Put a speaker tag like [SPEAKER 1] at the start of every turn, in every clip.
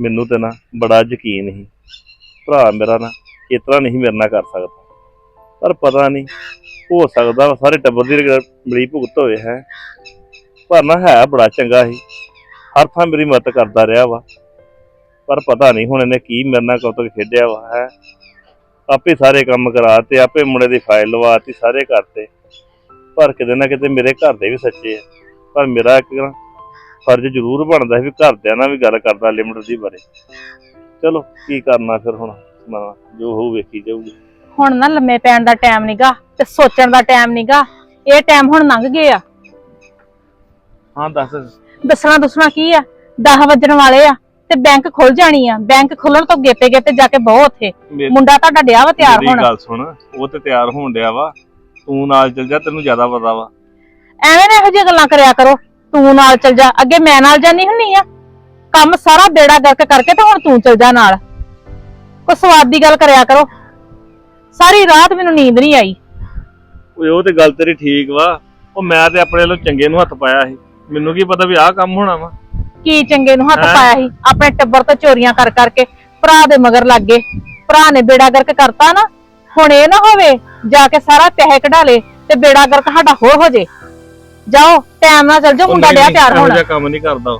[SPEAKER 1] ਮੈਨੂੰ ਤੇ ਨਾ ਬੜਾ ਯਕੀਨ ਸੀ। ਭਰਾ ਮੇਰਾ ਨਾ ਇਸ ਤਰ੍ਹਾਂ ਨਹੀਂ ਮੇਰੇ ਨਾਲ ਕਰ ਸਕਦਾ। ਪਰ ਪਤਾ ਨਹੀਂ, ਹੋ ਸਕਦਾ ਵਾ ਸਾਰੇ ਟੱਬਰ ਦੀ ਬੜੀ ਭੁਗਤ ਹੋਵੇ, ਹੈ। ਪਰ ਨਾ ਹੈ ਬੜਾ ਚੰਗਾ ਸੀ। ਹਰ ਥਾਂ ਮੇਰੀ ਮਦਦ ਕਰਦਾ ਰਿਹਾ ਵਾ। ਪਰ ਪਤਾ ਨਹੀਂ ਹੁਣ ਇਹਨੇ ਕੀ ਮੇਰੇ ਨਾਲ ਕਦੋਂ ਤੱਕ ਖੇਡਿਆ ਵਾ, ਹੈ। ਆਪੇ ਸਾਰੇ ਕੰਮ ਕਰਾਤੇ, ਆਪੇ ਮੁੰਡੇ ਦੀ ਫਾਈਲ ਲਵਾਤੀ, ਸਾਰੇ ਕਰਤੇ। ਪਰ ਕਿਤੇ ਨਾ ਕਿਤੇ ਮੇਰੇ ਘਰ ਦੇ ਵੀ ਸੱਚੇ ਆ। ਪਰ ਮੇਰਾ ਇੱਕ ਫਰਜ਼ ਜ਼ਰੂਰ ਬਣਦਾ ਹੈ ਵੀ ਘਰਦਿਆਂ ਨਾਲ ਵੀ ਗੱਲ ਕਰਦਾ ਲਿਮਟ ਦੀ ਬਾਰੇ। ਚਲੋ ਕੀ ਕਰਨਾ ਫਿਰ ਹੁਣ? ਨਾ ਜੋ ਹੋਊ ਵੇਖੀ ਜਾਊਗੀ।
[SPEAKER 2] ਹੁਣ ਨਾ ਲੰਮੇ ਪੈਣ ਦਾ ਟਾਈਮ ਨਹੀਂਗਾ ਤੇ ਸੋਚਣ ਦਾ ਟਾਈਮ ਨਹੀਂਗਾ ਇਹ ਟਾਈਮ ਹੁਣ ਲੰਘ ਗਏ ਆ।
[SPEAKER 1] ਹਾਂ ਦੱਸ।
[SPEAKER 2] ਦੱਸਣਾ ਦੱਸਣਾ ਕੀ ਆ? 10 ਵੱਜਣ ਵਾਲੇ ਆ ਤੇ ਬੈਂਕ ਖੁੱਲ ਜਾਣੀ ਆ। ਬੈਂਕ ਖੁੱਲਣ ਤੋਂ ਗੇਪੇ ਗੇਪੇ ਜਾ ਕੇ ਬਹੁ ਉੱਥੇ। ਮੁੰਡਾ ਤੁਹਾਡਾ ਡਿਆ ਵਾ ਤਿਆਰ ਹੋਣ?
[SPEAKER 1] ਗੱਲ ਸੁਣ ਉਹ ਤੇ ਤਿਆਰ ਹੋਣ ਡਿਆ ਵਾ। ਤੂੰ ਨਾਲ ਚੱਲ ਜਾ ਤੈਨੂੰ ਜ਼ਿਆਦਾ ਪਤਾ ਵਾ।
[SPEAKER 2] ਐਵੇਂ ਨਾ ਇਹੋ ਜਿਹੀਆਂ ਗੱਲਾਂ ਕਰਿਆ ਕਰੋ। ਤੂੰ ਨਾਲ ਚਲ ਜਾ। ਅੱਗੇ ਮੈਂ ਨਾਲ ਜਾਨੀ ਹੁੰਨੀ ਆ। ਕੰਮ ਸਾਰਾ ਬੇੜਾ ਗਰਕ ਕਰਕੇ ਤੇ ਹੁਣ ਤੂੰ ਚਲ ਜਾ ਨਾਲ। ਕੋਈ ਸਵਾਦ ਦੀ ਗੱਲ ਕਰਿਆ ਕਰੋ। ਸਾਰੀ ਰਾਤ ਮੈਨੂੰ ਨੀਂਦ ਨਹੀਂ ਆਈ।
[SPEAKER 1] ਓਏ ਉਹ ਤੇ ਗੱਲ ਤੇਰੀ ਠੀਕ ਵਾ। ਉਹ ਮੈਂ ਤੇ ਆਪਣੇ ਵੱਲੋਂ ਚੰਗੇ ਨੂੰ ਹੱਥ ਪਾਇਆ ਸੀ। ਮੈਨੂੰ ਕੀ ਪਤਾ ਵੀ ਆਹ ਕੰਮ ਹੋਣਾ ਵਾ।
[SPEAKER 2] ਕੀ ਚੰਗੇ ਨੂੰ ਹੱਥ
[SPEAKER 1] ਹੈਂ?
[SPEAKER 2] ਪਾਇਆ ਸੀ? ਆਪਣੇ ਟੱਬਰ ਤੋਂ ਚੋਰੀਆਂ ਕਰ ਕਰਕੇ ਭਰਾ ਦੇ ਮਗਰ ਲੱਗ ਗਏ। ਭਰਾ ਨੇ ਬੇੜਾ ਗਰਕ ਕਰਤਾ ਨਾ। ਹੁਣ ਇਹ ਨਾ ਹੋਵੇ ਜਾ ਕੇ ਸਾਰਾ ਪੈਸੇ ਕਢਾ ਲੇ ਤੇ ਬੇੜਾ ਗਰਕ ਸਾਡਾ ਹੋਰ ਹੋ ਜੇ। ਜਾਓ ਟਾਈਮ ਨਾਲ ਚੱਲ ਜਾਓ ਮੁੰਡਾ ਡਿਆ ਤਿਆਰ ਹੋਣਾ।
[SPEAKER 1] ਜਿਹਾ ਕੰਮ ਨਹੀਂ ਕਰਦਾ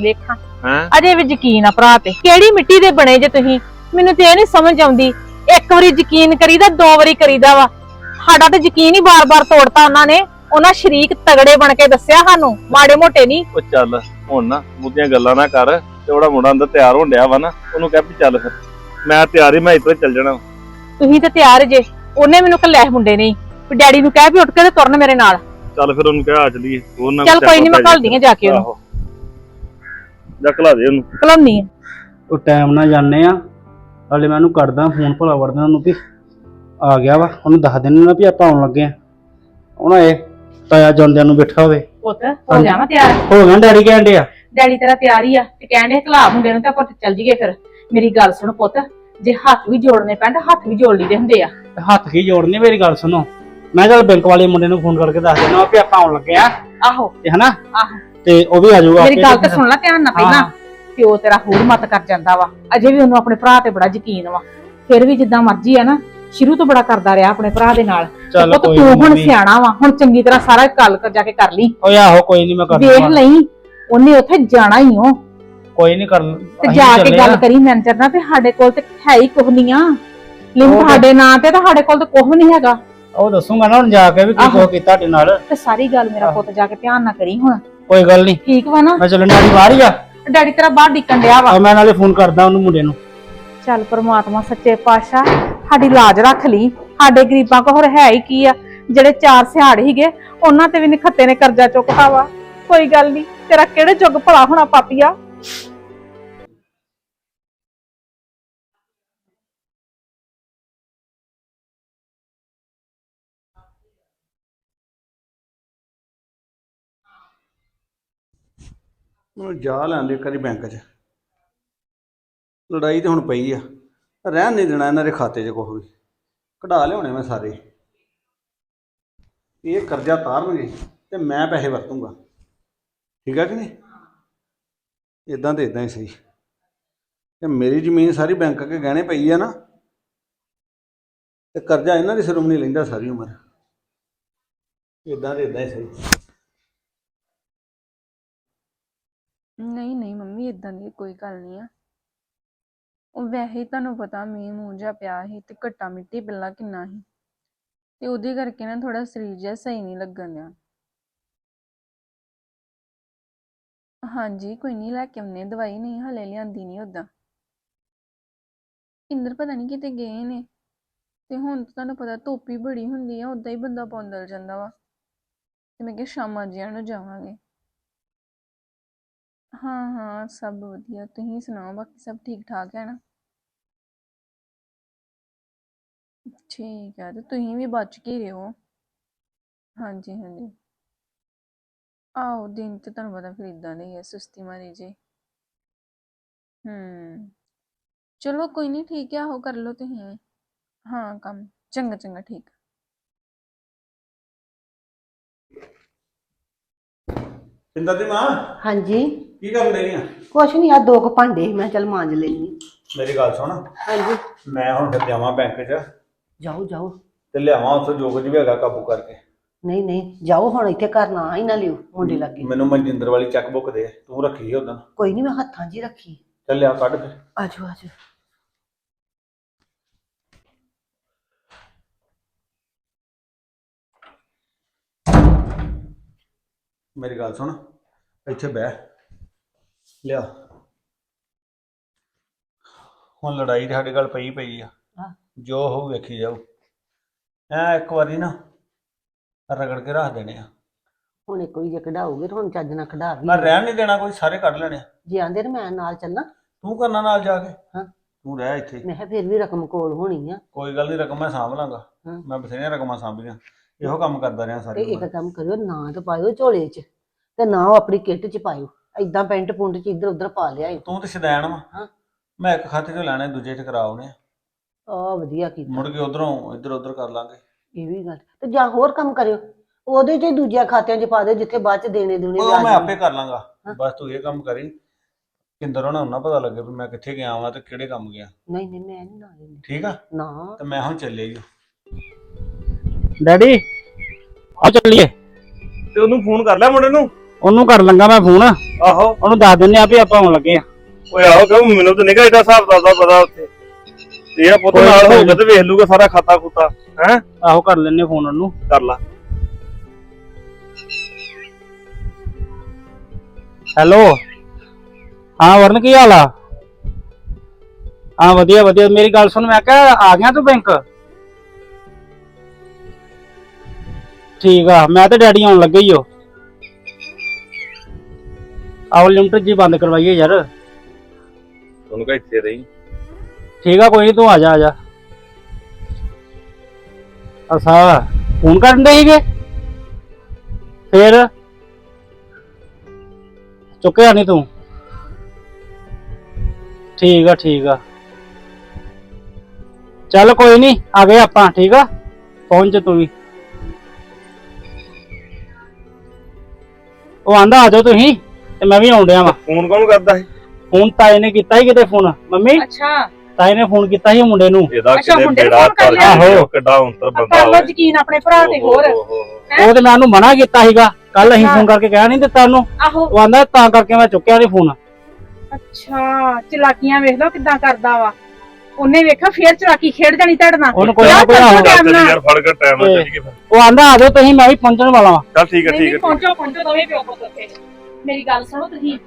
[SPEAKER 2] ਵੇਖਾਂ
[SPEAKER 1] ਹੈ?
[SPEAKER 2] ਅਜੇ ਵੀ ਯਕੀਨ ਆ ਭਰਾ ਤੇ। ਕਿਹੜੀ ਮਿੱਟੀ ਦੇ ਬਣੇ ਜੇ ਤੁਸੀਂ? ਮੈਨੂੰ ਤੇ ਇਹ ਨਹੀਂ ਸਮਝ ਆਉਂਦੀ। ਇੱਕ ਵਾਰੀ ਯਕੀਨ ਕਰੀਦਾ ਦੋ ਵਾਰੀ ਕਰੀਦਾ ਵਾ। ਸਾਡਾ ਤੇ ਯਕੀਨ ਹੀ ਬਾਰ-ਬਾਰ ਤੋੜਤਾ ਉਹਨਾਂ ਨੇ। ਉਹਨਾਂ ਸ਼ਰੀਕ ਤਗੜੇ ਬਣ ਕੇ ਦੱਸਿਆ ਸਾਨੂੰ ਮਾੜੇ ਮੋਟੇ ਨਹੀਂ।
[SPEAKER 1] ਉਹ ਚੱਲ ਹੁਣ ਨਾ ਮੁੱਦੀਆਂ ਗੱਲਾਂ ਨਾ ਕਰ। ਤੇ ਉਹਦਾ ਮੁੰਡਾ ਅੰਦਰ ਤਿਆਰ ਹੋਣ ਡਿਆ ਵਾ ਨਾ ਉਹਨੂੰ ਕਹਿ ਵੀ ਚੱਲ ਫਿਰ। ਮੈਂ ਤਿਆਰ ਹੀ ਮੈਂ ਇੱਥੇ ਚੱਲ ਜਾਣਾ।
[SPEAKER 2] ਤੁਸੀਂ ਤੇ ਤਿਆਰ ਜੇ। ਉਹਨੇ ਮੈਨੂੰ ਕੱਲਿਆ ਮੁੰਡੇ ਨੇ ਵੀ ਡੈਡੀ ਨੂੰ ਕਹਿ ਵੀ ਉੱਠ ਕੇ ਤੇ ਤੁਰਨ ਮੇਰੇ ਨਾਲ।
[SPEAKER 1] ਚੱਲ ਫਿਰ ਉਹਨੂੰ ਕਹਿ ਆ ਚਲੀਏ। ਹੋਰ ਨਾ
[SPEAKER 2] ਚੱਲ ਕੋਈ ਨਹੀਂ ਮੈਂ ਘੱਲਦੀ ਆ ਜਾ। ਕੇ ਉਹਨੂੰ।
[SPEAKER 1] ਆਹੋ। ਜਾ ਘਲਾ ਦੇ ਉਹਨੂੰ।
[SPEAKER 2] ਘਲਾਉਣੀ ਆ
[SPEAKER 3] ਉਹ ਟਾਈਮ ਨਾਲ ਜਾਂਦੇ ਆ ਹਲੇ ਮੈਂ ਉਹਨੂੰ ਕੱਢਦਾ ਫੋਨ ਭਲਾ ਵੜਦਾ ਉਹਨੂੰ ਵੀ। ਆ ਗਿਆ ਵਾ ਉਹਨੂੰ ਦੱਸ ਦੇਣਾ ਨਾ ਵੀ ਆਪਾਂ ਆਉਣ ਲੱਗੇ ਆ ਉਹਨਾਂ ਇਹ ਤਾਇਆ ਜਾਂਦਿਆਂ ਨੂੰ ਬੈਠਾ ਹੋਵੇ।
[SPEAKER 2] ਪੁੱਤ ਹੋ ਜਾਵਾਂ ਤਿਆਰ?
[SPEAKER 3] ਹੋ ਗਿਆ ਡੈਡੀ ਕਹਿਣ ਡਿਆ?
[SPEAKER 2] ਡੈਡੀ ਤੇਰਾ ਤਿਆਰ ਹੀ ਆ। ਤੇ ਕਹਿੰਦੇ ਘਲਾ ਮੁੰਡੇ ਨੂੰ ਤਾਂ ਆਪਾਂ ਚੱਲ ਜੀਏ ਫਿਰ। ਮੇਰੀ ਗੱਲ ਸੁਣ ਪੁੱਤ ਜੇ ਹੱਥ ਵੀ ਜੋੜਨੇ ਪੈਣ ਤਾਂ ਹੱਥ ਵੀ ਜੋੜ ਲਈਦੇ ਹੁੰਦੇ ਆ।
[SPEAKER 3] ਹੱਥ ਕੀ ਜੋੜਨੇ ਮੇਰੀ ਗੱਲ ਸੁਣੋ। ਮੈਂ ਚੱਲ ਬੈਂਕ ਵਾਲੇ ਮੁੰਡੇ ਨੂੰ ਫੋਨ ਕਰਕੇ ਦੱਸ ਦੇਣਾ ਵੀ ਆਪਾਂ ਆਉਣ ਲੱਗੇ ਆ।
[SPEAKER 2] ਆਹੋ।
[SPEAKER 3] ਤੇ ਹਨਾ?
[SPEAKER 2] ਆਹੋ।
[SPEAKER 3] ਤੇ ਉਹ ਵੀ ਆ ਜਾਊਗਾ
[SPEAKER 2] ਮੇਰੀ ਗੱਲ
[SPEAKER 3] ਤੇ
[SPEAKER 2] ਸੁਣ ਲੈ ਧਿਆਨ ਨਾਲ ਪਹਿਲਾਂ। ਪਿਓ ਤੇਰਾ ਹੋਰ ਮਤ ਕਰ ਜਾਂਦਾ ਵਾ। ਅਜੇ ਵੀ ਉਹਨੂੰ ਆਪਣੇ ਭਰਾ ਤੇ ਬੜਾ ਯਕੀਨ ਵਾ। ਫਿਰ ਵੀ ਜਿੱਦਾਂ ਮਰਜ਼ੀ ਆ ਨਾ ਸ਼ੁਰੂ ਤੋਂ ਬੜਾ ਕਰਦਾ ਰਿਹਾ ਆਪਣੇ ਭਰਾ ਦੇ ਨਾਲ।
[SPEAKER 3] ਚੱਲ
[SPEAKER 2] ਉਹ ਤਾਂ ਹੁਣ। ਸਿਆਣਾ ਵਾ ਹੁਣ ਚੰਗੀ ਤਰ੍ਹਾਂ ਸਾਰਾ ਗੱਲ ਕਰ ਜਾ ਕੇ ਕਰ ਲਈ।
[SPEAKER 3] ਓਏ ਆਹੋ ਕੋਈ ਨਹੀਂ ਮੈਂ ਕਰ ਦੂੰਗਾ।
[SPEAKER 2] ਲਈ ਉਹਨੇ ਉੱਥੇ ਜਾਣਾ ਹੀ ਹੋ
[SPEAKER 3] ਕੋਈ ਨਹੀਂ ਕਰ
[SPEAKER 2] ਤੇ ਜਾ ਕੇ ਗੱਲ। ਕਰੀ ਮੈਨੇਜਰ ਨਾਲ ਤੇ ਸਾਡੇ ਕੋਲ ਤੇ ਹੈ ਹੀ ਕੁਝ ਨਹੀਂ ਆ। ਲਿੰਕ
[SPEAKER 3] ਉਹ-
[SPEAKER 2] ਸਾਡੇ ਨਾਂ ਤੇ ਤਾਂ ਸਾਡੇ ਕੋਲ ਤੇ ਕੁਝ ਨਹੀਂ ਹੈਗਾ।
[SPEAKER 3] ਉਹ ਦੱਸੂਗਾ ਨਾ ਹੁਣ ਜਾ ਕੇ ਵੀ ਕੀ
[SPEAKER 2] ਆਹੋ।
[SPEAKER 3] ਕੀਤਾ ਤੁਹਾਡੇ ਨਾਲ।
[SPEAKER 2] ਤੇ ਸਾਰੀ ਗੱਲ ਮੇਰਾ ਪੁੱਤ ਜਾ ਕੇ ਧਿਆਨ ਨਾਲ ਕਰੀ ਹੁਣ।
[SPEAKER 3] ਕੋਈ ਗੱਲ ਨਹੀਂ
[SPEAKER 2] ਠੀਕ ਵਾ ਨਾ?
[SPEAKER 3] ਮੈਂ ਚੱਲਣ ਡੈਡੀ ਬਾਹਰ ਹੀ ਆ।
[SPEAKER 2] ਡੈਡੀ ਤੇਰਾ ਬਾਹਰ ਡਿੱਕਣ ਡਿਆ ਵਾ।
[SPEAKER 3] ਆ ਮੈਂ ਨਾਲੇ ਫੋਨ ਕਰਦਾ ਉਹਨੂੰ ਮੁੰਡੇ ਨੂੰ।
[SPEAKER 2] ਚੱਲ ਪ੍ਰਮਾਤਮਾ ਸੱਚੇ ਪਾਤਸ਼ਾਹ ਸਾਡੀ ਲਾਜ ਰੱਖ ਲਈ। ਸਾਡੇ ਗਰੀਬਾਂ ਕੋਲ ਹੋਰ ਹੈ ਹੀ ਕੀ ਆ? ਜਿਹੜੇ ਚਾਰ ਸਿਹਾੜ ਹੀਗੇ ਉਹਨਾਂ ਤੇ ਵੀ ਨਖੱਤੇ ਨੇ ਕਰਜ਼ਾ ਚੁੱਕਤਾ ਵਾ। ਕੋਈ ਗੱਲ ਨਹੀਂ ਤੇਰਾ ਕਿਹੜੇ ਜੁਗ ਭਲਾ ਹੋਣਾ ਪਾਪੀਆ?
[SPEAKER 3] ਉਹਨੂੰ ਜਾ ਲੈਂਦੇ ਕਰੀ ਬੈਂਕ 'ਚ। ਲੜਾਈ ਤੇ ਹੁਣ ਪਈ ਆ। ਰਹਿਣ ਨਹੀਂ ਦੇਣਾ ਇਹਨਾਂ ਦੇ ਖਾਤੇ 'ਚ ਕੁਛ ਵੀ। ਕਢਾ ਲਿਆਉਣੇ ਮੈਂ ਸਾਰੇ। ਇਹ ਕਰਜ਼ਾ ਤਾਰਨਗੇ ਤੇ ਮੈਂ ਪੈਸੇ ਵਰਤੂੰਗਾ। ਠੀਕ ਆ ਕਿ ਨਹੀਂ? ਇਦਾਂ ਤੇ ਇਦਾਂ ਹੀ ਸਹੀ। ਤੇ ਮੇਰੀ ਜ਼ਮੀਨ ਸਾਰੀ ਬੈਂਕ ਅੱਗੇ ਗਹਿਣੇ ਪਈ ਆ ਨਾ। ਤੇ ਕਰਜ਼ਾ ਇਹਨਾਂ ਦੇ ਸਿਰੋਂ ਨਹੀਂ ਲੈਂਦਾ ਸਾਰੀ ਉਮਰ। ਇਦਾਂ ਤੇ ਇਦਾਂ ਹੀ ਸਹੀ।
[SPEAKER 4] ਨਹੀਂ ਨਹੀਂ ਮੰਮੀ ਇਦਾਂ ਦੀ ਕੋਈ ਗੱਲ ਨਹੀਂ ਆ। ਉਹ ਵੈਸੇ ਹੀ ਤੁਹਾਨੂੰ ਪਤਾ ਮੀਂਹ ਮੂੰਹ ਜਿਹਾ ਪਿਆ ਸੀ ਤੇ ਘੱਟਾ ਮਿੱਟੀ ਪਹਿਲਾਂ ਕਿੰਨਾ ਸੀ। ਤੇ ਉਹਦੇ ਕਰਕੇ ਨਾ ਥੋੜਾ ਸਰੀਰ ਜਿਹਾ ਸਹੀ ਨਹੀਂ ਲੱਗਣ ਡਿਆ ਹਾਂਜੀ, ਕੋਈ ਨਹੀਂ, ਲੈ ਕੇ ਆਉਂਦੇ ਦਵਾਈ ਨਹੀਂ, ਹਲੇ ਲਿਆਂਦੀ ਨਹੀਂ ਉਦਾਂ ਇੰਦਰ ਪਤਾ ਨਹੀਂ ਕਿਤੇ ਗਏ ਨੇ। ਤੇ ਹੁਣ ਤਾਂ ਤੁਹਾਨੂੰ ਪਤਾ ਧੁੱਪ ਹੀ ਬੜੀ ਹੁੰਦੀ ਆ ਉਦਾਂ ਹੀ ਬੰਦਾ ਪੌਂਦਲ ਜਾਂਦਾ ਵਾ। ਤੇ ਮੈਂ ਕਿਹਾ ਸ਼ਾਮਾਂ ਜਿਹਾ ਨੂੰ ਜਾਵਾਂਗੇ। ਹਾਂ ਹਾਂ ਸਭ ਵਧੀਆ। ਤੁਸੀਂ ਸੁਣਾਓ ਬਾਕੀ ਸਭ ਠੀਕ ਠਾਕ ਹੈ ਨਾ? ਠੀਕ ਹੈ ਤੇ ਤੁਸੀਂ ਵੀ ਬਚ ਕੇ ਹੀ ਰਹੋ। ਹਾਂਜੀ ਹਾਂਜੀ। ਆਹੋ ਦਿਨ ਤੇ ਤੁਹਾਨੂੰ ਪਤਾ ਫਿਰ ਇਦਾਂ ਦੇ ਹੀ ਆ ਸੁਸਤੀ ਮਾਰੀ ਜੇ। ਹੂੰ। ਚਲੋ ਕੋਈ ਨਹੀਂ ਠੀਕ ਹੈ ਆਹੋ ਕਰ ਲਓ ਤੁਸੀਂ। ਹਾਂ ਕੰਮ। ਚੰਗਾ ਚੰਗਾ ਠੀਕ।
[SPEAKER 3] ਇੰਦਰ ਦੀ ਮਾਂ?
[SPEAKER 5] ਹਾਂਜੀ।
[SPEAKER 3] ਕੀ ਕਰਨ ਡਈ ਆ?
[SPEAKER 5] ਕੁਛ ਨਹੀਂ ਆ ਦੋ ਕੁ ਭਾਂਡੇ ਸੀ, ਮੈਂ ਕਿਹਾ ਚੱਲ ਮਾਂਜ ਲੈਣੀ
[SPEAKER 3] ਮੇਰੀ ਗੱਲ ਸੁਣ।
[SPEAKER 5] ਹਾਂਜੀ।
[SPEAKER 3] ਮੈਂ ਹੁਣ ਫਿਰ ਜਾਵਾਂ ਬੈਂਕ 'ਚ।
[SPEAKER 5] ਜਾਓ ਜਾਓ।
[SPEAKER 3] ਤੇ ਲਿਆਵਾਂ ਉੱਥੋਂ ਜੋ ਕੁਝ ਵੀ ਹੈਗਾ ਕਾਬੂ ਕਰਕੇ।
[SPEAKER 5] ਨਹੀਂ ਨਹੀਂ ਜਾਓ ਹੁਣ ਇੱਥੇ ਘਰ ਨਾ ਹੀ ਨਾ ਲਿਓ ਮੁੰਡੇ ਲੱਗੇ।
[SPEAKER 3] ਮੈਨੂੰ ਮਨਜਿੰਦਰ ਵਾਲੀ ਚੈੱਕ ਬੁੱਕ ਦੇ ਤੂੰ ਰੱਖੀ ਉਦੋਂ
[SPEAKER 5] ਕੋਈ ਨਹੀਂ ਮੈਂ ਹੱਥਾਂ 'ਚ ਹੀ ਰੱਖੀ।
[SPEAKER 3] ਚੱਲ ਲਿਆ ਕੱਢ ਫਿਰ।
[SPEAKER 5] ਆਜੋ ਆਜੋ।
[SPEAKER 3] ਮੇਰੀ ਗੱਲ ਸੁਣ ਇੱਥੇ ਬਹਿ। ਲਿਆ। ਹੁਣ ਲੜਾਈ ਤੇ ਸਾਡੇ ਗੱਲ ਪਈ ਪਈ ਆ।
[SPEAKER 5] ਹਾਂ।
[SPEAKER 3] ਜੋ ਹੋਊ ਵੇਖੀ ਜਾਊ। ਐ ਇੱਕ ਵਾਰੀ ਨਾ ਰਗੜ ਕੇ ਰੱਖ ਦੇਣੇ ਆ।
[SPEAKER 5] ਹੁਣ ਇੱਕ ਜੇ ਕਢਾਓਗੇ ਤਾਂ ਹੁਣ ਚੱਜ ਨਾਲ ਕਢਾ ਵੀ
[SPEAKER 3] ਮੈਂ ਰਹਿਣ ਨਹੀਂ ਦੇਣਾ ਕੋਈ ਸਾਰੇ ਕੱਢ ਲੈਣੇ ਆ।
[SPEAKER 5] ਜੇ ਆਂਦੇ ਨੇ ਮੈਂ ਨਾਲ ਚੱਲਾਂ।
[SPEAKER 3] ਤੂੰ ਕਰਨਾ ਨਾਲ ਜਾ ਕੇ।
[SPEAKER 5] ਹਾਂ।
[SPEAKER 3] ਤੂੰ ਰਹਿ ਇੱਥੇ।
[SPEAKER 5] ਮੈਂ ਕਿਹਾ ਫਿਰ ਵੀ ਰਕਮ ਕੋਲ ਹੋਣੀ ਆ।
[SPEAKER 3] ਕੋਈ ਗੱਲ ਨਹੀਂ ਰਕਮ ਮੈਂ ਸਾਂਭ ਲਾਂਗਾ।
[SPEAKER 5] ਹਾਂ।
[SPEAKER 3] ਮੈਂ ਬਥੇਰੀਆਂ ਰਕਮਾਂ ਸਾਂਭੀਆਂ। ਇਹੋ ਕੰਮ ਕਰਦਾ ਰਿਹਾ
[SPEAKER 5] ਤੇ
[SPEAKER 3] ਸਾਰੀ
[SPEAKER 5] ਇੱਕ
[SPEAKER 3] ਉਮਰ।
[SPEAKER 5] ਕੰਮ ਕਰਿਓ ਨਾ ਤਾਂ ਪਾਇਓ ਝੋਲੇ 'ਚ। ਤੇ ਨਾ ਉਹ ਆਪਣੀ ਕਿੱਟ 'ਚ ਪਾਇਓ। ਐਦਾਂ ਪੈਂਟ ਪੁੰਟ 'ਚ ਇੱਧਰ ਉੱਧਰ ਪਾ ਲਿਆ
[SPEAKER 3] ਤੂੰ ਤੇ ਸ਼ਦੈਣ ਵਾ।
[SPEAKER 5] ਹਾਂ।
[SPEAKER 3] ਮੈਂ ਇੱਕ ਖਾਤੇ ਚੋਂ ਲੈਣੇ ਦੂਜੇ ਚ ਕਰਾਉਣੇ ਆ
[SPEAKER 5] ਆ ਵਧੀਆ ਕੀਤਾ।
[SPEAKER 3] ਮੁੜ ਕੇ ਉਧਰੋਂ ਇੱਧਰ ਉੱਧਰ ਕਰ ਲਾਂਗੇ।
[SPEAKER 5] ਇਹ ਵੀ ਗੱਲ। ਤੇ ਜਾਂ ਹੋਰ ਕੰਮ ਕਰਿਓ। ਉਹਦੇ 'ਚ ਹੀ ਦੂਜਿਆਂ ਖਾਤਿਆਂ 'ਚ ਪਾ ਦਿਓ ਜਿੱਥੇ ਬਾਅਦ 'ਚ ਦੇਣੇ ਦੁਨੇ
[SPEAKER 3] ਉਹ ਮੈਂ ਆਪੇ ਕਰ ਲਾਂਗਾ।
[SPEAKER 5] ਹਾਂ।
[SPEAKER 3] ਬਸ ਤੂੰ ਇਹ ਕੰਮ ਕਰੀ। ਕਿੰਦਰ ਹੋਣਾ ਉਹਨਾਂ ਪਤਾ ਲੱਗੇ ਵੀ ਮੈਂ ਕਿੱਥੇ ਗਿਆ ਵਾਂ ਤੇ ਕਿਹੜੇ ਕੰਮ ਗਿਆ।
[SPEAKER 5] ਨਹੀਂ ਨਹੀਂ ਮੈਂ ਨਹੀਂ ਨਾ ਲੈਣੀ।
[SPEAKER 3] ਠੀਕ ਆ?
[SPEAKER 5] ਨਾ।
[SPEAKER 3] ਤੇ ਮੈਂ ਹੁਣ ਚੱਲੇ ਜੀ
[SPEAKER 6] ਡੈਡੀ ਆ ਚੱਲੀਏ।
[SPEAKER 1] ਤੇ ਉਹਨੂੰ ਫੋਨ ਕਰ ਲਿਆ ਮੁੰਡੇ ਨੂੰ।
[SPEAKER 6] ਉਹਨੂੰ ਕਰ ਲੰਗਾ ਮੈਂ ਫੋਨ।
[SPEAKER 1] ਆਹੋ।
[SPEAKER 6] ਉਹਨੂੰ ਦੱਸ ਦਿੰਨੇ ਆ ਵੀ ਆਪਾਂ ਆਉਣ ਲੱਗੇ ਆ।
[SPEAKER 1] ਓਏ ਆਹੋ ਕਹੋ ਮੈਨੂੰ ਤਾਂ ਨਿਕਾ ਇਹਦਾ ਹਿਸਾਬ ਦਾ ਦਾ ਪਤਾ ਉੱਥੇ। ਤੇ ਇਹ ਪੁੱਤ
[SPEAKER 6] ਕੋਈ
[SPEAKER 1] ਨਾਲ
[SPEAKER 6] ਕੋਈ
[SPEAKER 1] ਹੋਊਗਾ ਤੇ ਵੇਖ ਲੂਗਾ ਸਾਰਾ ਖਾਤਾ ਖੁੱਤਾ ਹੈ?
[SPEAKER 6] ਆਹੋ ਕਰ ਲੈਨੇ ਫੋਨ ਉਹਨੂੰ।
[SPEAKER 1] ਕਰ ਲਾ।
[SPEAKER 6] ਹੈਲੋ। ਹਾਂ ਵਰਨ ਕੀ ਹਾਲ ਆ? ਹਾਂ ਵਧੀਆ ਵਧੀਆ। ਮੇਰੀ ਗੱਲ ਸੁਣ ਮੈਂ ਕਿਹਾ ਆ ਗਿਆ ਤੂੰ ਬੈਂਕ ਠੀਕ ਆ ਮੈਂ ਤੇ ਡੈਡੀ ਆਉਣ ਲੱਗੇ ਹੀ ਹੋ ਆਹ ਲਿਮਟ ਜੀ ਬੰਦ ਕਰਵਾਈਏ ਯਾਰ।
[SPEAKER 1] ਉਹਨੂੰ ਕਹ ਇੱਥੇ ਰਹੀ।
[SPEAKER 6] ਠੀਕ ਆ ਕੋਈ ਨਹੀਂ ਤੂੰ ਆ ਜਾ ਆ ਜਾ। ਅਸਾ ਫੋਨ ਕਰਨ ਦੇ ਸੀਗੇ? ਫੇਰ? ਚੁੱਕਿਆ ਨਹੀਂ ਤੂੰ? ਠੀਕ ਆ ਠੀਕ ਆ। ਚੱਲ ਕੋਈ ਨਹੀਂ ਆ ਗਏ ਆਪਾਂ ਠੀਕ ਆ? ਪਹੁੰਚ ਤੂੰ ਵੀ। ਉਹ ਆਂਦਾ ਆ ਜਾਓ ਤੁਸੀਂ। ਤੇ ਮੈਂ ਵੀ ਆਉਣ ਡਿਆ ਵਾ।
[SPEAKER 1] ਫੋਨ ਕੌਣ ਕਰਦਾ ਹੈ
[SPEAKER 6] ਫੋਨ ਤਾਏ ਨੇ ਕੀਤਾ ਸੀ ਕਿਤੇ ਫੋਨ? ਮੰਮੀ?
[SPEAKER 2] ਅੱਛਾ।
[SPEAKER 6] ਤਾਏ ਨੇ ਫੋਨ ਕੀਤਾ ਸੀ ਮੁੰਡੇ ਨੂੰ।
[SPEAKER 1] ਇਹਦਾ
[SPEAKER 2] ਅੱਛਾ,
[SPEAKER 1] ਕਿਤੇ
[SPEAKER 2] ਮੁੰਡੇ ਨੂੰ
[SPEAKER 1] ਬੇੜਾ
[SPEAKER 2] ਫੋਨ ਕਰ
[SPEAKER 1] ਕਰ
[SPEAKER 6] ਲਿਆ।
[SPEAKER 1] ਲਿਆ ਕਿੱਡਾ ਹੁੰਤਰ ਬੰਦਾ
[SPEAKER 2] ਕਰ ਲੋ
[SPEAKER 1] ਹੋਵੇ
[SPEAKER 2] ਯਕੀਨ ਆਪਣੇ ਭਰਾ ਤੇ ਹੋਰ।
[SPEAKER 1] ਓਹ।
[SPEAKER 6] ਉਹ ਤੇ ਮੈਂ ਉਹਨੂੰ ਮਨਾ ਕੀਤਾ ਸੀਗਾ। ਕੱਲ ਅਸੀਂ। ਫੋਨ ਕਰਕੇ ਕਹਿ ਨਹੀਂ ਦਿੱਤਾ ਉਹਨੂੰ।
[SPEAKER 2] ਆਹੋ।
[SPEAKER 6] ਉਹ ਆਂਦਾ ਤਾਂ ਕਰਕੇ ਮੈਂ ਚੁੱਕਿਆ ਨਹੀਂ ਫੋਨ।
[SPEAKER 2] ਅੱਛਾ ਚਲਾਕੀਆਂ ਵੇਖ ਲਓ ਕਿੱਦਾਂ ਕਰਦਾ ਵਾ। ਉਹਨੇ ਵੇਖਿਆ ਫੇਰ ਚਲਾਕੀ ਖੇਡ ਜਾਣੀ ਤੁਹਾਡੇ
[SPEAKER 6] ਉਹਨੂੰ ਕੋਈ ਨਾ ਕੋਈ ਆਹੋ
[SPEAKER 2] ਚੱਲ।
[SPEAKER 1] ਚੱਲ ਚੱਲੀ ਯਾਰ ਫੜ ਕੇ ਟਾਈਮ ਨਾਲ ਚੱਲੀਏ ਫਿਰ।
[SPEAKER 6] ਉਹ ਆਂਦਾ ਆ ਜਾਓ ਤੁਸੀਂ ਮੈਂ ਵੀ ਪਹੁੰਚਣ ਵਾਲਾ ਵਾਂ।
[SPEAKER 1] ਚੱਲ ਠੀਕ ਹੈ
[SPEAKER 2] ਨਹੀਂ
[SPEAKER 1] ਠੀਕ
[SPEAKER 2] ਨਹੀਂ
[SPEAKER 1] ਹੈ।
[SPEAKER 2] ਪਹੁੰਚੋ ਪਹੁੰਚੋ ਦੋਵੇਂ ਪਿਓ ਪੁੱਤ ਉੱਥੇ। ਮੇਰੀ ਗੱਲ ਸੁਣੋ ਤੁਸੀਂ।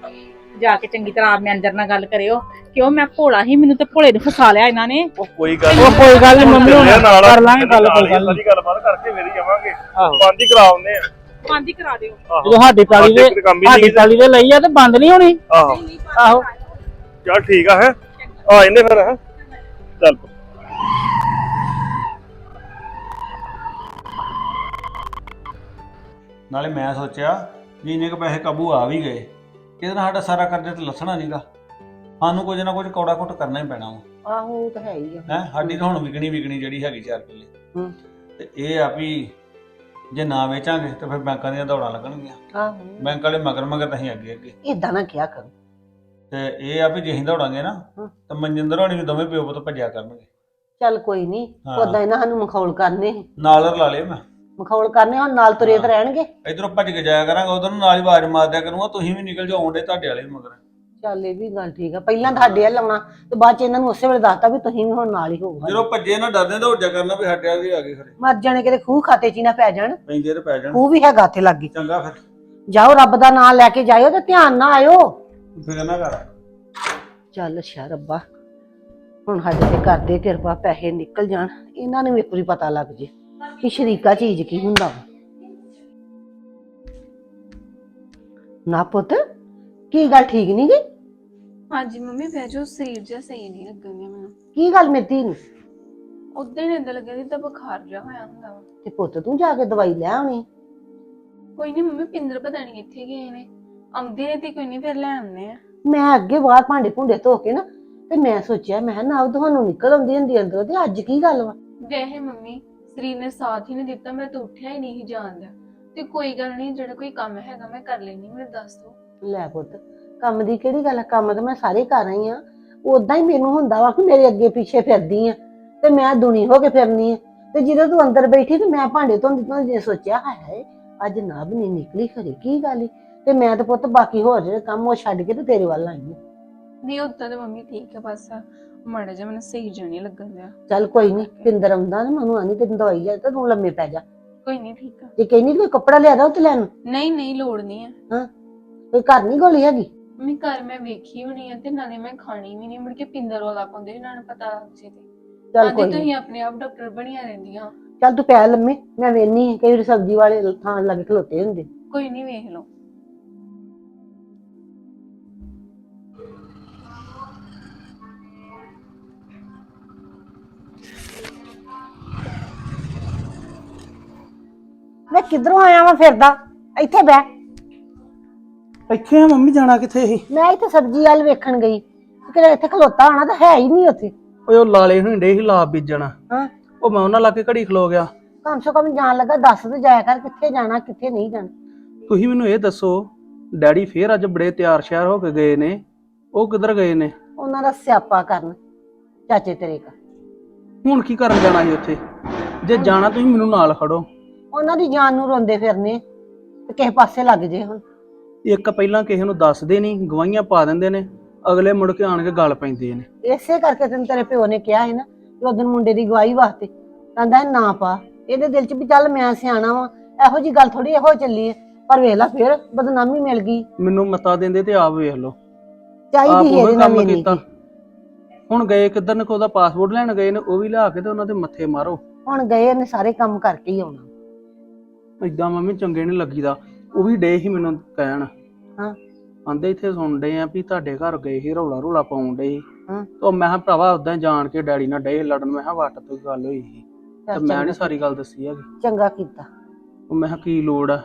[SPEAKER 2] ਜਾ ਕੇ ਚੰਗੀ ਤਰ੍ਹਾਂ ਮੈਨੇਜਰ ਨਾਲ ਗੱਲ ਕਰਿਓ। ਕਿਉਂ? ਮੈਂ ਭੋਲਾ ਹੀ ਮੈਨੂੰ ਤੇ ਭੋਲੇ ਨੂੰ ਫਸਾ ਲਿਆ ਇਹਨਾਂ ਨੇ।
[SPEAKER 1] ਉਹ ਕੋਈ ਗੱਲ
[SPEAKER 6] ਉਹ ਕੋਈ ਗੱਲ ਨੀ ਮੰਮੀ ਹੁਣ। ਕਰ ਲਾਂਗੇ ਗੱਲ, ਕੋਈ ਗੱਲ ਨੀ।
[SPEAKER 1] ਸਾਰੀ ਗੱਲਬਾਤ ਕਰਕੇ ਫੇਰ ਹੀ ਜਾਵਾਂਗੇ।
[SPEAKER 6] ਆਹੋ।
[SPEAKER 1] ਪੰਜ ਹੀ ਕਰਾਉਂਦੇ ਆ।
[SPEAKER 2] ਬੰਦ ਹੀ ਕਰਾ ਦਿਓ।
[SPEAKER 1] ਆਹੋ।
[SPEAKER 6] ਜਦੋਂ ਸਾਡੀ ਤਾਲੀ ਦੇ
[SPEAKER 1] ਕੰਮ ਹੀ
[SPEAKER 6] ਸਾਡੀ ਤਾਲੀ ਦੇ ਲਈ ਆ ਤੇ ਬੰਦ ਨਹੀਂ ਹੋਣੀ।
[SPEAKER 1] ਆਹੋ।
[SPEAKER 6] ਆਹੋ।
[SPEAKER 1] ਚੱਲ ਠੀਕ ਆ ਹੈ? ਆ ਇਹਨੇ ਫਿਰ ਹੈ? ਚੱਲ।
[SPEAKER 3] ਨਾਲੇ ਮੈਂ ਸੋਚਿਆ ਇੰਨੇ ਕੁ ਪੈਸੇ ਕਾਬੂ ਆ ਵੀ ਗਏ ਇਹਦੇ ਨਾਲ ਸਾਡਾ ਸਾਰਾ ਕਰਜ਼ਾ ਤੇ ਲੱਥਣਾ ਨਹੀਂਗਾ ਸਾਨੂੰ ਕੁਝ ਨਾ ਕੁਝ ਕੌੜਾ ਘੁੱਟ ਕਰਨਾ ਹੀ ਪੈਣਾ ਵਾ।
[SPEAKER 5] ਆਹੋ ਉਹ ਤਾਂ ਹੈ ਹੀ ਆ।
[SPEAKER 3] ਹੈ ਸਾਡੀ ਤਾਂ ਹੁਣ ਵਿਕਣੀ ਵਿਕਣੀ ਜਿਹੜੀ ਹੈਗੀ ਚਾਰ ਕਿੱਲੇ।
[SPEAKER 5] ਹੂੰ।
[SPEAKER 3] ਤੇ ਇਹ ਆ ਵੀ ਜੇ ਨਾ ਵੇਚਾਂਗੇ ਤਾਂ ਫਿਰ ਬੈਂਕਾਂ ਦੀਆਂ ਦੌੜਾਂ ਲੱਗਣਗੀਆਂ।
[SPEAKER 5] ਆਹੋ।
[SPEAKER 3] ਬੈਂਕ ਵਾਲੇ ਮਗਰ ਮਗਰ ਤਾਂ ਅਸੀਂ ਅੱਗੇ ਅੱਗੇ।
[SPEAKER 5] ਇਦਾਂ ਨਾ ਕਿਹਾ ਕਰੋ।
[SPEAKER 3] ਤੇ ਇਹ ਆ ਵੀ ਜੇ ਅਸੀਂ ਦੌੜਾਂਗੇ ਨਾ
[SPEAKER 5] ਹੂੰ।
[SPEAKER 3] ਤਾਂ ਮਨਜਿੰਦਰ ਹੋਣੀ ਵੀ ਦੋਵੇਂ ਪਿਓ ਪੁੱਤ ਭੱਜਿਆ ਕਰਨਗੇ।
[SPEAKER 5] ਚੱਲ ਕੋਈ ਨਹੀਂ
[SPEAKER 3] ਹਾਂ।
[SPEAKER 5] ਉਦਾਂ ਇਹਨਾਂ ਸਾਨੂੰ ਮਖੌਲ ਕਰਨੇ। ਸੀ।
[SPEAKER 3] ਨਾਲ ਰਲਾ ਲਿਆ ਮੈਂ।
[SPEAKER 5] ਮਖੌਲ ਕਰਨੇ ਹੁਣ ਨਾਲ ਤੁਰੇ ਤੇ ਰਹਿਣਗੇ।
[SPEAKER 3] ਇਧਰੋਂ ਭੱਜ ਕੇ ਜਾਇਆ ਕਰਾਂਗਾ ਉਧਰ ਨੂੰ ਨਾਲ ਹੀ ਆਵਾਜ਼ ਮਾਰ ਦਿਆ ਕਰੂੰਗਾ ਤੁਸੀਂ ਵੀ ਨਿਕਲ ਜਾਓ ਆਉਂਦੇ ਤੁਹਾਡੇ ਵਾਲੇ ਵੀ ਮਗਰ।
[SPEAKER 5] ਚੱਲ ਇਹ ਵੀ ਗੱਲ ਠੀਕ ਆ ਪਹਿਲਾਂ ਤੁਹਾਡੇ ਵੱਲ ਆਉਣਾ ਤੇ ਬਾਅਦ ਚ ਇਹਨਾਂ ਨੂੰ ਉਸੇ ਵੇਲੇ ਦੱਸਤਾ ਵੀ ਤੁਸੀਂ ਵੀ ਹੁਣ ਨਾਲ ਹੀ ਹੋਊਗਾ
[SPEAKER 3] ਜਦੋਂ ਭੱਜੇ ਨਾ ਡਰਦੇ ਦੌੜ ਜਾ ਕਰਨਾ ਵੀ ਸਾਡੇ ਵਾਲੇ ਆ ਗਏ ਖਰੇ।
[SPEAKER 5] ਮਰ ਜਾਣੇ ਕਿਤੇ ਖੂਹ ਖਾਤੇ ਚ ਹੀ ਨਾ ਪੈ ਜਾਣ।
[SPEAKER 3] ਪੈਂਦੇ ਤੇ ਪੈ ਜਾਣ।
[SPEAKER 5] ਖੂਹ ਵੀ ਹੈਗਾ ਇੱਥੇ ਲੱਗੀ।
[SPEAKER 3] ਚੰਗਾ ਫਿਰ।
[SPEAKER 5] ਜਾਓ ਰੱਬ ਦਾ ਨਾਮ ਲੈ ਕੇ ਜਾਇਓ ਤੇ ਧਿਆਨ ਨਾਲ ਆਇਓ।
[SPEAKER 3] ਫਿਕਰ ਨਾ ਕਰ
[SPEAKER 5] ਚੱਲ ਅੱਛਾ ਰੱਬਾ। ਹੁਣ ਸਾਡੇ ਤੇ ਕਰਦੇ ਕਿਰਪਾ ਪੈਸੇ ਨਿਕਲ ਜਾਣ। ਇਹਨਾਂ ਨੂੰ ਵੀ ਪੂਰੀ ਪਤਾ ਲੱਗ ਜੇ। ਕਿ ਸ਼ਰੀਕਾ ਚੀਜ਼ ਕੀ ਹੁੰਦਾ ਵਾ? ਨਾ ਪੁੱਤ ਕੀ ਗੱਲ ਠੀਕ ਨਹੀਂ ਗਈ?
[SPEAKER 4] ਹਾਂਜੀ ਮੰਮੀ ਬਹਿ ਜਾਓ ਸਰੀਰ ਜਿਹਾ ਸਹੀ ਨਹੀਂ ਲੱਗਣਿਆ ਮੈਨੂੰ।
[SPEAKER 5] ਕੀ ਗੱਲ ਮਿੱਤੀ ਨੂੰ?
[SPEAKER 4] ਉਦਾਂ ਹੀ ਇਦਾਂ ਲੱਗਿਆ ਜਿੱਦਾਂ ਬੁਖਾਰ ਜਿਹਾ ਹੋਇਆ ਹੁੰਦਾ ਵਾ।
[SPEAKER 5] ਤੇ ਪੁੱਤ ਤੂੰ ਜਾ ਕੇ ਦਵਾਈ ਲੈ ਆਉਣੀ
[SPEAKER 4] ਕੋਈ ਨਹੀਂ ਮੰਮੀ ਪਿੰਦਰ ਪਤਾ ਨਹੀਂ ਕਿੱਥੇ ਗਏ ਨੇ। ਆਉਂਦੇ ਨੇ ਤੇ ਕੋਈ ਨਹੀਂ ਫਿਰ ਲੈ ਆਉਂਦੇ ਆ।
[SPEAKER 5] ਮੈਂ ਅੱਗੇ ਬਾਹਰ ਭਾਂਡੇ ਭੁੰਡੇ ਧੋ ਕੇ ਨਾ ਤੇ ਮੈਂ ਸੋਚਿਆ ਮੈਂ ਕਿਹਾ ਨਾ ਤੁਹਾਨੂੰ ਨਿਕਲ ਆਉਂਦੀ ਹੁੰਦੀ ਅੰਦਰੋਂ ਤੇ ਅੱਜ ਕੀ ਗੱਲ ਵਾ?
[SPEAKER 4] ਵੈਸੇ ਮੰਮੀ ਸਰੀਰ ਨੇ ਸਾਥ ਹੀ ਨਹੀਂ ਦਿੱਤਾ ਮੈਂ ਤਾਂ ਉੱਠਿਆ ਹੀ ਨਹੀਂ ਜਾਣਦਾ ਤੇ ਕੋਈ ਗੱਲ ਨਹੀਂ ਜਿਹੜਾ ਕੋਈ ਕੰਮ ਹੈਗਾ ਮੈਂ ਕਰ ਲੈਣੀ ਮੈਨੂੰ ਦੱਸ ਦੋ।
[SPEAKER 5] ਲੈ ਪੁੱਤ ਕੰਮ ਦੀ ਕਿਹੜੀ ਗੱਲ ਹੈ ਕੰਮ ਤਾਂ ਮੈਂ ਸਾਰੇ ਕਰ ਰਹੀ ਆ। ਉਦਾਂ ਹੀ ਮੈਨੂੰ ਹੁੰਦਾ ਵਾ ਕਿ ਮੇਰੇ ਅੱਗੇ ਪਿੱਛੇ ਫਿਰਦੀ ਆ ਤੇ ਮੈਂ ਦੁਨੀ ਹੋ ਕੇ ਫਿਰਨੀ ਆ। ਤੇ ਜਦੋਂ ਤੂੰ ਅੰਦਰ ਬੈਠੀ ਤੇ ਮੈਂ ਭਾਂਡੇ ਧੋਂਦੀ ਧੋਂਦੀ ਜੇ ਸੋਚਿਆ ਹਾਏ ਹਾਏ ਅੱਜ ਨਭ ਨਹੀਂ ਨਿਕਲੀ ਖਰੇ ਕੀ ਗੱਲ ਈ? ਤੇ ਮੈਂ ਤਾਂ ਪੁੱਤ ਬਾਕੀ ਹੋਰ ਜਿਹੜੇ ਕੰਮ ਉਹ ਛੱਡ ਕੇ ਤੇ ਤੇਰੇ ਵੱਲ ਆਈ ਆ।
[SPEAKER 4] ਨਹੀਂ ਉਦਾਂ ਤੇ ਮੰਮੀ ਠੀਕ ਹੈ ਬਸ ਮਾੜਾ ਜਿਹਾ ਮੈਨੂੰ ਸਹੀ ਜਿਹਾ ਨਹੀਂ ਲੱਗਣ ਦਿਆ।
[SPEAKER 5] ਚੱਲ ਕੋਈ ਨਹੀਂ ਪਿੰਦਰ ਆਉਂਦਾ ਨਾ ਮੈਨੂੰ ਆਨੀ ਤੈਨੂੰ ਦਵਾਈ ਜਾ ਤੇ ਤੂੰ ਲੰਮੇ ਪੈ ਜਾ।
[SPEAKER 4] ਕੋਈ ਨਹੀਂ ਠੀਕ ਆ।
[SPEAKER 5] ਜੇ ਕਹਿੰਦੀ ਕੋਈ ਕੱਪੜਾ ਲਿਆ ਦਾ ਉਹ ਤੇ ਲੈਣ
[SPEAKER 4] ਨਹੀਂ ਨਹੀਂ ਲੋੜ ਨਹੀਂ ਹੈ
[SPEAKER 5] ਕੋਈ ਘਰ ਨਹੀਂ ਗੋਲੀ ਹੈਗੀ?
[SPEAKER 4] ਮੈਂ ਘਰ ਮੈਂ ਵੇਖੀ ਹੋਣੀ ਆ ਤੇ ਨਾਲੇ ਮੈਂ ਖਾਣੀ ਵੀ ਨਹੀਂ ਮੁੜ ਕੇ ਪਿੰਦਰ ਵਾਲਾ ਪਾਉਂਦੇ ਇਹਨਾਂ ਨੂੰ ਪਤਾ ਤੇ।
[SPEAKER 5] ਚੱਲ
[SPEAKER 4] ਆਂਦੀ
[SPEAKER 5] ਕੋਈ ਨੀ।
[SPEAKER 4] ਤੁਸੀਂ ਆਪਣੇ ਆਪ ਡਾਕਟਰ ਬਣੀਆਂ ਰਹਿੰਦੀਆਂ।
[SPEAKER 5] ਚੱਲ ਤੂੰ ਪੈ ਲੰਮੇ ਮੈਂ ਵੇਨੀ ਕਈ ਵਾਰੀ ਸਬਜ਼ੀ ਵਾਲੇ ਥਾਂ ਲੱਗ ਖਲੋਤੇ ਹੁੰਦੇ।
[SPEAKER 4] ਕੋਈ ਨਹੀਂ ਵੇਖ ਲਓ।
[SPEAKER 5] ਮੈਂ ਕਿੱਧਰੋਂ ਆਇਆ ਵਾਂ ਫਿਰਦਾ? ਇੱਥੇ ਬਹਿ।
[SPEAKER 6] ਇੱਥੇ ਆ ਮੰਮੀ ਜਾਣਾ ਕਿੱਥੇ ਸੀ?
[SPEAKER 5] ਮੈਂ ਇੱਥੇ ਸਬਜ਼ੀ ਵਾਲ ਵੇਖਣ ਗਈ। ਕਿ ਇੱਥੇ ਖਲੋਤਾ ਹੋਣਾ ਤਾਂ ਹੈ ਹੀ ਨਹੀਂ ਉੱਥੇ।
[SPEAKER 6] ਓਏ ਉਹ ਲਾਲੇ ਹੁੰਦੇ ਸੀ ਲਾਭ ਬੀਜਣਾ।
[SPEAKER 5] ਹਾਂ।
[SPEAKER 6] ਉਹ ਮੈਂ ਉਹਨਾਂ ਲਾਗੇ ਘੜੀ ਖਲੋ ਗਿਆ।
[SPEAKER 5] ਕਮ ਸੇ ਕਮ ਜਾਣ ਲੱਗਾ ਦੱਸ ਤੇ ਜਾਇਆ ਕਰ ਕਿੱਥੇ ਜਾਣਾ ਕਿੱਥੇ ਨਹੀਂ ਜਾਣਾ।
[SPEAKER 6] ਤੁਸੀਂ ਮੈਨੂੰ ਇਹ ਦੱਸੋ ਡੈਡੀ ਫੇਰ ਅੱਜ ਬੜੇ ਤਿਆਰ ਸ਼ਿਆਰ ਹੋ ਕੇ ਗਏ ਨੇ। ਉਹ ਕਿੱਧਰ ਗਏ ਨੇ?
[SPEAKER 5] ਉਹਨਾਂ ਦਾ ਸਿਆਪਾ ਕਰਨ ਚਾਚੇ ਤੇਰੇ ਕਾ
[SPEAKER 6] ਹੁਣ ਕੀ ਕਰਨ ਜਾਣਾ ਸੀ ਉੱਥੇ? ਜੇ ਜਾਣਾ ਤੁਸੀਂ ਮੈਨੂੰ ਨਾਲ ਖੜੋ।
[SPEAKER 5] ਉਹਨਾਂ ਦੀ ਜਾਨ ਨੂੰ ਰੋਂਦੇ ਫਿਰਨੇ ਤੇ ਕਿਸੇ ਪਾਸੇ ਲੱਗ ਜੇ ਹੁਣ।
[SPEAKER 6] ਇੱਕ ਪਹਿਲਾਂ ਕਿਸੇ ਨੂੰ ਦੱਸਦੇ ਨਹੀਂ ਗਵਾਹੀਆਂ ਪਾ ਦਿੰਦੇ ਨੇ ਅਗਲੇ ਮੁੜ ਕੇ ਆਣ ਕੇ ਗੱਲ ਪੈਂਦੇ ਨੇ।
[SPEAKER 5] ਇਸੇ ਕਰਕੇ ਤੈਨੂੰ ਤੇਰੇ ਪਿਓ ਨੇ ਕਿਹਾ ਸੀ ਨਾ ਕਿ ਉਦੋਂ ਮੁੰਡੇ ਦੀ ਗਵਾਹੀ ਵਾਸਤੇ। ਕਹਿੰਦਾ ਨਾ ਪਾ। ਇਹਦੇ ਦਿਲ 'ਚ ਵੀ ਚੱਲ ਮੈਂ ਸਿਆਣਾ ਵਾਂ। ਇਹੋ ਜੀ ਗੱਲ ਥੋੜੀ ਇਹੋ ਚੱਲੀ ਹੈ। ਪਰ ਵੇਖ ਲੈ ਫੇਰ ਬਦਨਾਮੀ ਮਿਲ ਗਈ।
[SPEAKER 6] ਮੈਨੂੰ ਮਤਾ ਦਿੰਦੇ ਤੇ ਆਪ ਵੇਖ ਲਓ। ਆਪ
[SPEAKER 5] ਚਾਹੀਦੀ
[SPEAKER 6] ਉਹ
[SPEAKER 5] ਇਹਦੇ ਨਾਲ
[SPEAKER 6] ਕੰਮ
[SPEAKER 5] ਮਿਲਣੀ
[SPEAKER 6] ਕੀਤਾ ਹੁਣ ਗਏ ਕਿੱਧਰ ਨੇ ਉਹਦਾ ਪਾਸਪੋਰਟ ਲੈਣ ਗਏ ਨੇ ਉਹ ਵੀ ਲਿਆ ਕੇ ਤੇ ਉਹਨਾਂ ਦੇ ਮੱਥੇ ਮਾਰੋ।
[SPEAKER 5] ਹੁਣ ਗਏ ਨੇ ਸਾਰੇ ਕੰਮ ਕਰਕੇ ਹੀ ਆਉਣਾ।
[SPEAKER 6] ਇਦਾਂ ਮੰਮੀ ਚੰਗੇ ਨਹੀਂ ਲੱਗੀਦਾ। ਉਹ ਵੀ ਡੇ ਹੀ ਮੈਨੂੰ ਕਹਿਣ।
[SPEAKER 5] ਹਾਂ।
[SPEAKER 6] ਆਂਦੇ ਇੱਥੇ ਸੁਣਦੇ ਆ ਵੀ ਤੁਹਾਡੇ ਘਰ ਗਏ ਸੀ ਰੌਲਾ ਰੌਲਾ ਪਾਉਣ ਡੇ
[SPEAKER 5] ਹਾਂ।
[SPEAKER 6] ਤਾਂ ਮੈਂ ਕਿਹਾ ਭਰਾਵਾ ਉਦਾਂ ਜਾਣ ਕੇ ਡੈਡੀ ਨਾਲ ਡੇ ਲੜਨ ਮੈਂ ਕਿਹਾ ਵੱਟ ਤੋਂ ਗੱਲ ਹੋਈ ਸੀ। ਤੇ ਮੈਂ ਨਹੀਂ ਸਾਰੀ ਗੱਲ ਦੱਸੀ ਹੈਗੀ।
[SPEAKER 5] ਚੰਗਾ ਕੀਤਾ।
[SPEAKER 6] ਉਹ ਮੈਂ ਕਿਹਾ ਕੀ ਲੋੜ ਆ?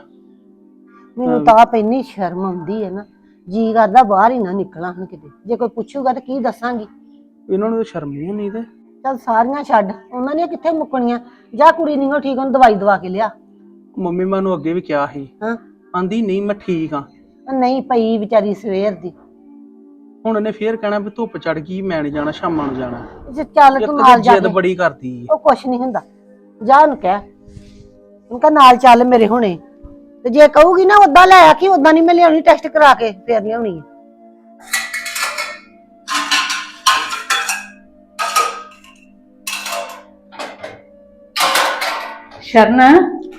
[SPEAKER 5] ਮੈਨੂੰ ਤਾਂ ਆਪ ਇੰਨੀ ਸ਼ਰਮ ਆਉਂਦੀ ਹੈ ਨਾ ਜੀ ਕਰਦਾ ਬਾਹਰ ਹੀ ਨਾ ਨਿਕਲਾਂ ਹੁਣ ਕਿਤੇ। ਜੇ ਕੋਈ ਪੁੱਛੂਗਾ ਤਾਂ ਕੀ ਦੱਸਾਂਗੀ?
[SPEAKER 6] ਇਹਨਾਂ ਨੂੰ ਤਾਂ ਸ਼ਰਮ ਨਹੀਂ ਨਹੀਂ ਤੇ।
[SPEAKER 5] ਚੱਲ ਸਾਰੀਆਂ ਛੱਡ ਉਹਨਾਂ ਨੇ ਕਿੱਥੇ ਮੁੱਕਣੀਆਂ? ਜਾ ਕੁੜੀ ਨਹੀਂ ਉਹ ਠੀਕ ਉਹਨੂੰ ਦਵਾਈ ਦਵਾ ਕੇ ਲਿਆ।
[SPEAKER 6] ਮੰਮੀ ਮੈਨੂੰ ਅੱਗੇ ਵੀ ਕਿਹਾ ਸੀ।
[SPEAKER 5] ਹਾਂ।
[SPEAKER 6] ਆਂਦੀ ਨਹੀਂ ਮੈਂ ਠੀਕ ਆ।
[SPEAKER 5] ਉਹ ਨਹੀਂ ਪਈ ਵਿਚਾਰੀ ਸਵੇਰ ਦੀ।
[SPEAKER 6] ਹੁਣ ਇਹਨੇ ਫੇਰ ਕਹਿਣਾ ਵੀ ਧੁੱਪ ਚੜ ਗਈ ਮੈਂ ਨਹੀਂ ਜਾਣਾ ਸ਼ਾਮਾਂ ਨੂੰ ਜਾਣਾ।
[SPEAKER 5] ਜੇ ਚੱਲ ਤੂੰ
[SPEAKER 6] ਤਾਂ
[SPEAKER 5] ਨਾਲ ਜਾ
[SPEAKER 6] ਜਿੱਦ
[SPEAKER 5] ਕੇ।
[SPEAKER 6] ਬੜੀ ਕਰਦੀ ਏ।
[SPEAKER 5] ਉਹ ਕੁਛ ਨਹੀਂ ਹੁੰਦਾ। ਜਾ ਉਹਨੂੰ ਕਹਿ। ਉਹਨੂੰ ਕਹਿ ਨਾਲ ਚੱਲ ਮੇਰੇ ਹੁਣੇ। ਤੇ ਜੇ ਕਹੂਗੀ ਨਾ ਉਦਾਂ ਲੈ ਆ ਕਿ ਉਦਾਂ ਨਹੀਂ ਮੈਂ ਲਿਆਉਣੀ ਟੈਸਟ ਕਰਾ ਕੇ ਫੇਰ ਲਿਆਉਣੀ ਹੈ
[SPEAKER 2] ਸ਼ਰਨ।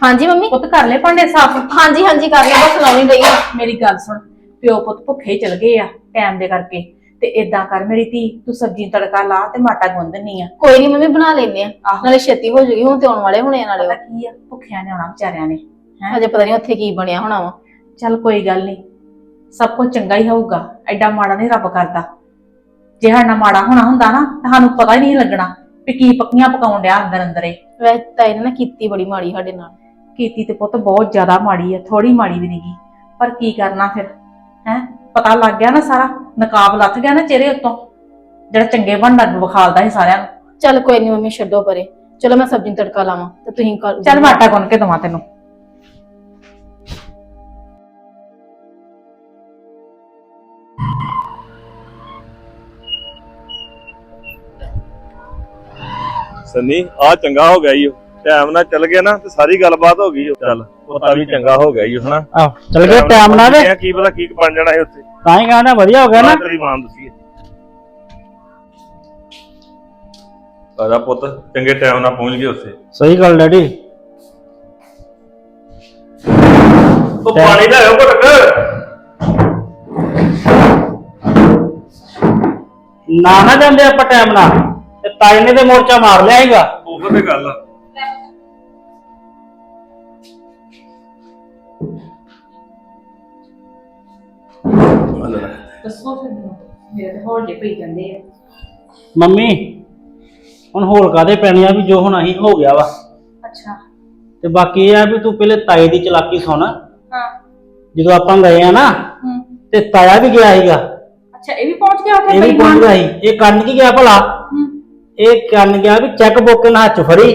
[SPEAKER 7] ਹਾਂਜੀ ਮੰਮੀ?
[SPEAKER 2] ਪੁੱਤ ਕਰ ਲੈ ਭਾਂਡੇ ਸਾਫ਼।
[SPEAKER 7] ਹਾਂਜੀ ਹਾਂਜੀ ਕਰ ਲਿਆ ਬਸ ਲਾਉਣੀ ਆ।
[SPEAKER 2] ਮੇਰੀ ਗੱਲ ਸੁਣ ਪਿਓ ਪੁੱਤ ਭੁੱਖੇ ਚਲ ਗਏ ਆ ਟਾਈਮ ਦੇ ਕਰਕੇ। ਤੇ ਇਦਾਂ ਕਰ ਮੇਰੀ ਧੀ ਤੂੰ ਸਬਜ਼ੀ ਨੂੰ ਤੜਕਾ ਲਾ ਤੇ ਮਾਟਾ ਗੁੰਨ ਦਿੰਨੀ ਆ।
[SPEAKER 7] ਕੋਈ ਨਹੀਂ ਮੰਮੀ ਬਣਾ ਲੈਨੇ ਆ।
[SPEAKER 2] ਆਹੋ।
[SPEAKER 7] ਨਾਲੇ ਛੇਤੀ ਹੋ ਜੂਗੀ ਹੁਣ ਤੇ ਆਉਣ ਵਾਲੇ ਹੋਣੇ ਆ ਨਾਲੇ
[SPEAKER 2] ਪਤਾ
[SPEAKER 7] ਉਹ।
[SPEAKER 2] ਕੀ ਆ ਭੁੱਖਿਆਂ ਨੇ ਆਉਣਾ ਵਿਚਾਰਿਆਂ ਨੇ ਹੈਂ?
[SPEAKER 7] ਹਜੇ ਪਤਾ ਨਹੀਂ ਉੱਥੇ ਕੀ ਬਣਿਆ ਹੋਣਾ ਵਾ।
[SPEAKER 2] ਚੱਲ ਕੋਈ ਗੱਲ ਨਹੀਂ ਸਭ ਕੁਝ ਚੰਗਾ ਹੀ ਹੋਊਗਾ ਐਡਾ ਮਾੜਾ ਨਹੀਂ ਰੱਬ ਕਰਦਾ। ਜੇ ਸਾਡਾ ਮਾੜਾ ਹੋਣਾ ਹੁੰਦਾ ਨਾ ਤਾਂ ਸਾਨੂੰ ਪਤਾ ਹੀ ਨਹੀਂ ਲੱਗਣਾ ਵੀ ਕੀ ਪੱਕੀਆਂ ਪਕਾਉਣ ਡਿਆ ਅੰਦਰ ਅੰਦਰੇ
[SPEAKER 7] ਵੈਸੇ ਤਾਂ ਇਹਨੇ ਨਾ ਕੀਤੀ ਬੜੀ ਮਾੜੀ ਸਾਡੇ ਨਾਲ।
[SPEAKER 2] ਕੀਤੀ ਤੇ ਪੁੱਤ ਬਹੁਤ ਜ਼ਿਆਦਾ ਮਾੜੀ ਆ ਥੋੜੀ ਮਾੜੀ ਵੀ ਨਹੀਂਗੀ ਪਰ ਕੀ ਕਰਨਾ ਫਿਰ? ਹੈ? ਪਤਾ ਲੱਗ ਗਿਆ ਨਾ ਸਾਰਾ? ਨਕਾਬ ਲੱਥ ਗਿਆ ਨਾ ਚਿਹਰੇ ਉੱਤੋਂ। ਜਿਹੜਾ ਚੰਗੇ ਬਣਦਾ ਵਿਖਾਲਦਾ ਸੀ ਸਾਰਿਆਂ ਨੂੰ।
[SPEAKER 7] ਚੱਲ ਕੋਈ ਨਹੀਂ ਮੰਮੀ ਛੱਡੋ ਪਰੇ। ਚਲੋ ਮੈਂ ਸਬਜ਼ੀ ਨੂੰ ਤੜਕਾ ਲਾਵਾਂ ਤੇ ਤੁਸੀਂ ਕਰ
[SPEAKER 2] ਚੱਲ ਮੈਂ ਆਟਾ ਗੁੰਨ ਕੇ ਦਵਾਂ ਤੈਨੂੰ।
[SPEAKER 1] ਸੰਨੀ ਆ ਚੰਗਾ ਹੋ ਗਿਆ ਈ ਓ। ਟਾਈਮ ਨਾਲ ਚੱਲ ਗਿਆ ਨਾ ਤੇ ਸਾਰੀ ਗੱਲਬਾਤ ਹੋ ਗਈ ਓ ਚੱਲ ਪਤਾ ਵੀ ਚੰਗਾ ਹੋ ਗਿਆ ਓ ਹਨਾ?
[SPEAKER 6] ਆਹ ਚਲ ਗਿਆ ਟਾਈਮ ਨਾਲ ਵੇ
[SPEAKER 1] ਕੀ ਪਤਾ ਕੀ ਬਣ ਜਾਣਾ ਸੀ ਉੱਥੇ।
[SPEAKER 6] ਤਾਂ ਹੀ ਕਹਿੰਦਾ ਵਧੀਆ ਹੋ ਗਿਆ ਨਾ।
[SPEAKER 1] ਤੇਰੀ ਮਾਂ ਦੱਸੀ ਆਜਾ ਪੁੱਤ ਚੰਗੇ ਟਾਈਮ ਨਾਲ ਪਹੁੰਚ ਗਏ ਉੱਥੇ।
[SPEAKER 6] ਸਹੀ ਗੱਲ ਡੈਡੀ।
[SPEAKER 1] ਉਹ ਪਾਣੀ ਲਿਆਓ ਘਟਕ
[SPEAKER 6] ਨਾ ਨਾ ਜਾਂਦੇ ਆਪਾਂ ਟਾਈਮ ਨਾਲ। ਤੇ ਤਾਈ ਨੇ ਤੇ ਮੋਰਚਾ ਮਾਰ ਲਿਆ ਹੈਗਾ
[SPEAKER 1] ਉਹ ਤੇ ਗੱਲ ਆ।
[SPEAKER 2] ਦੱਸੋ ਫਿਰ ਮੈਨੂੰ ਮੇਰੇ ਤੇ ਹੋਰ ਜੇ ਪਈ ਜਾਂਦੇ ਆ।
[SPEAKER 6] ਮੰਮੀ ਹੁਣ ਹੋਲ ਕਾਦੇ ਪੈਣੀ ਆ ਵੀ ਜੋ ਹੁਣ ਅਸੀਂ ਹੋ ਗਿਆ ਵਾ?
[SPEAKER 2] ਅੱਛਾ।
[SPEAKER 6] ਤੇ ਬਾਕੀ ਇਹ ਆ ਵੀ ਤੂੰ ਪਹਿਲੇ ਤਾਏ ਦੀ ਚਲਾਕੀ ਸੁਣ।
[SPEAKER 2] ਹਾਂ।
[SPEAKER 6] ਜਦੋਂ ਆਪਾਂ ਗਏ ਆ ਨਾ
[SPEAKER 2] ਹੂੰ।
[SPEAKER 6] ਤੇ ਤਾਇਆ ਵੀ ਗਿਆ ਸੀਗਾ।
[SPEAKER 2] ਅੱਛਾ ਇਹ ਵੀ ਪਹੁੰਚ ਗਿਆ ਉੱਥੇ
[SPEAKER 6] ਇਹ ਵੀ ਪਹੁੰਚ ਗਿਆ ਸੀ। ਇਹ ਕਰਨ ਕੀ ਗਿਆ ਭਲਾ?
[SPEAKER 2] ਹੂੰ।
[SPEAKER 6] ਇਹ ਕਰਨ ਗਿਆ ਵੀ ਚੈੱਕ ਬੁੱਕ ਨਾਲ ਹੱਥ ਫੜੀ।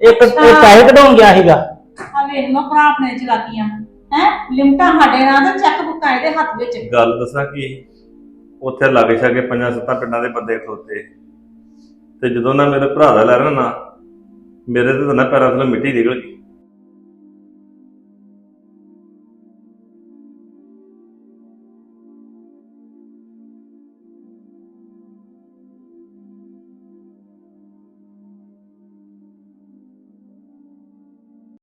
[SPEAKER 6] ਇੱਕ ਇਹ ਪੈਸੇ ਕਢਾਉਣ ਗਿਆ ਸੀਗਾ।
[SPEAKER 2] ਆ ਵੇਖ ਲੋ ਭਰਾ ਆਪਣੇ ਚਲਾਕੀਆਂ। ਹੈ? ਲਿਮਟਾਂ ਸਾਡੇ ਨਾਂ ਤੇ ਚੈੱਕ ਬੁੱਕਾਂ ਇਹਦੇ ਹੱਥ ਵਿੱਚ।
[SPEAKER 1] ਗੱਲ ਦੱਸਾਂ ਕੀ? ਉੱਥੇ ਲਾਗੇ ਛਾਗੇ ਪੰਜਾਂ ਸੱਤਾਂ ਪਿੰਡਾਂ ਦੇ ਬੰਦੇ ਖਲੋਤੇ। ਤੇ ਜਦੋਂ ਨਾ ਮੇਰੇ ਭਰਾ ਦਾ ਲੈ ਨਾ, ਮੇਰੇ ਤੇ ਤਾਂ ਨਾ ਪੈਰਾਂ ਥੱਲੇ ਮਿੱਟੀ ਨਿਕਲ ਗਈ।